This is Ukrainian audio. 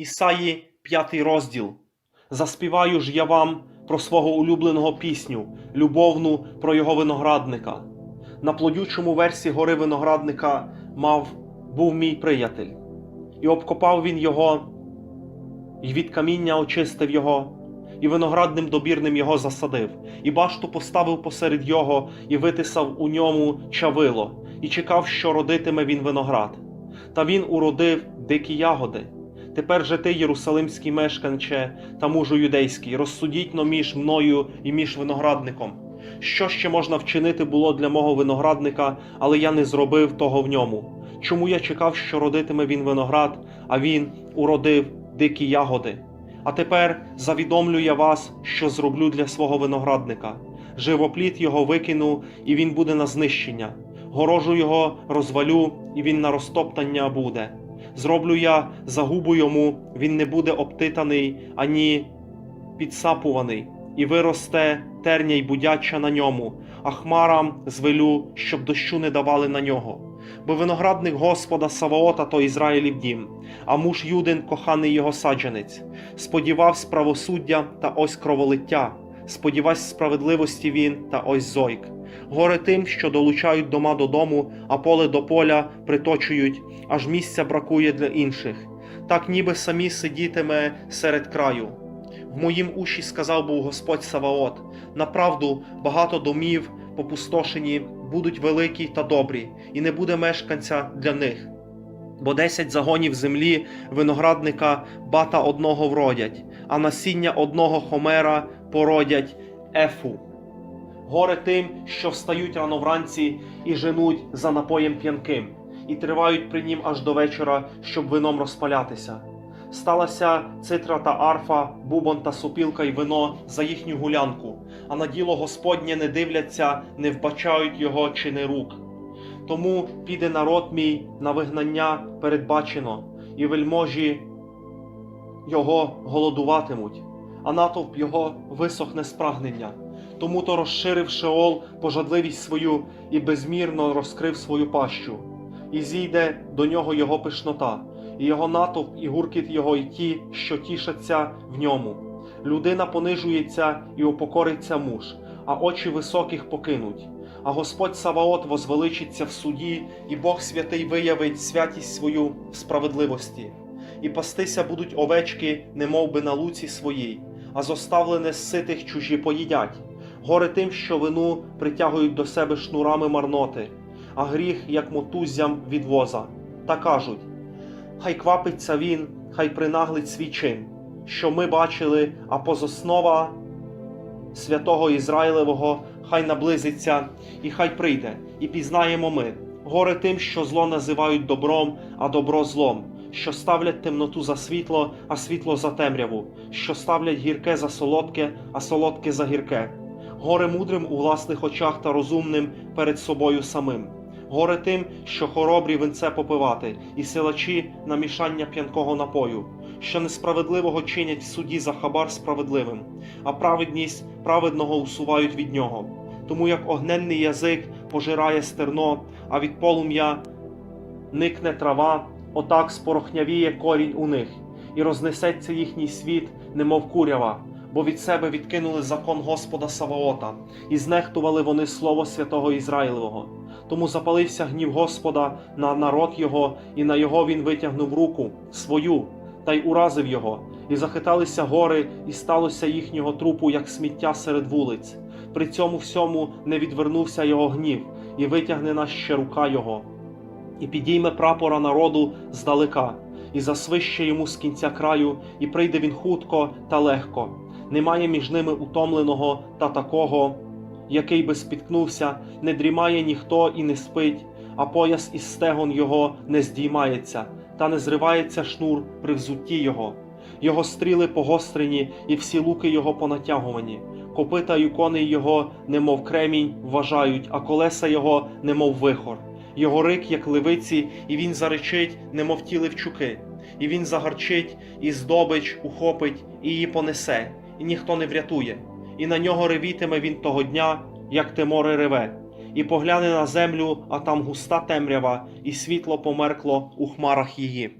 Ісаї, п'ятий розділ. Заспіваю ж я вам про свого улюбленого пісню, любовну про його виноградника. На плодючому версі гори виноградника мав був мій приятель, і обкопав він його, і від каміння очистив його, і виноградним добірним його засадив, і башту поставив посеред його, і витисав у ньому чавило, і чекав, що родитиме він виноград. Та він уродив дикі ягоди. Тепер же ти, Єрусалимський мешканче та мужу юдейський, розсудіть но між мною і між виноградником. Що ще можна вчинити було для мого виноградника, але я не зробив того в ньому. Чому я чекав, що родитиме він виноград, а він уродив дикі ягоди? А тепер завідомлю я вас, що зроблю для свого виноградника. Живопліт його викину, і він буде на знищення. Горожу його розвалю, і він на розтоптання буде. Зроблю я загубу йому, він не буде обтитаний ані підсапуваний, і виросте терня й будяча на ньому, а хмарам звелю, щоб дощу не давали на нього. Бо виноградник Господа Саваота то Ізраїлів дім, а муж Юдин коханий його саджанець. Сподівавсь правосуддя та ось кроволиття, сподівась справедливості він та ось зойк. Горе тим, що долучають дома додому, а поле до поля приточують, аж місця бракує для інших. Так ніби самі сидітиме серед краю. В моїм уші сказав був Господь Саваот: направду багато домів попустошені будуть великі та добрі, і не буде мешканця для них. Бо десять загонів землі виноградника бата одного вродять, а насіння одного хомера породять ефу. Горе тим, що встають рано вранці і женуть за напоєм п'янким, і тривають при нім аж до вечора, щоб вином розпалятися. Сталася цитра та арфа, бубон та сопілка й вино за їхню гулянку, а на діло Господнє не дивляться, не вбачають його чини рук. Тому піде народ мій на вигнання передбачено, і вельможі його голодуватимуть, а натовп його висохне з прагнення. Тому то розширив Шеол пожадливість свою і безмірно розкрив свою пащу, і зійде до нього його пишнота, і його натовп, і гуркіт його, і ті, що тішаться в ньому. Людина понижується і упокориться муж, а очі високих покинуть. А Господь Саваот возвеличиться в суді, і Бог святий виявить святість свою в справедливості. І пастися будуть овечки, немов би на луці своїй, а зоставлене з ситих чужі поїдять. Горе тим, що вину притягують до себе шнурами марноти, а гріх, як мотуззям від воза. Та кажуть: Хай квапиться він, хай принаглить свій чин, що ми бачили, а позоснова святого Ізраїлевого хай наблизиться, і хай прийде, і пізнаємо ми. Горе тим, що зло називають добром, а добро злом, що ставлять темноту за світло, а світло за темряву, що ставлять гірке за солодке, а солодке за гірке. Горе мудрим у власних очах та розумним перед собою самим. Горе тим, що хоробрі винце попивати, і силачі на мішання п'янкого напою, що несправедливого чинять в суді за хабар справедливим, а праведність праведного усувають від нього. Тому як огненний язик пожирає стерно, а від полум'я никне трава, отак спорохнявіє корінь у них, і рознесеться їхній світ, немов курява, бо від себе відкинули закон Господа Саваота, і знехтували вони слово святого Ізраїлевого. Тому запалився гнів Господа на народ його, і на його він витягнув руку свою, та й уразив його, і захиталися гори, і сталося їхнього трупу, як сміття серед вулиць. При цьому всьому не відвернувся його гнів, і витягнена ще рука його, і підійме прапора народу здалека, і засвище йому з кінця краю, і прийде він хутко та легко. Немає між ними утомленого та такого, який би спіткнувся, не дрімає ніхто і не спить, а пояс із стегон його не здіймається, та не зривається шнур при взутті його. Його стріли погострені, і всі луки його понатягувані. Копита й коней його, немов кремінь, вважають, а колеса його, немов вихор. Його рик, як ливиці, і він заречить, немов ті ливчуки. І він загарчить, і здобич ухопить, і її понесе, і ніхто не врятує. І на нього ревітиме він того дня, як те море реве, і погляне на землю, а там густа темрява, і світло померкло у хмарах її.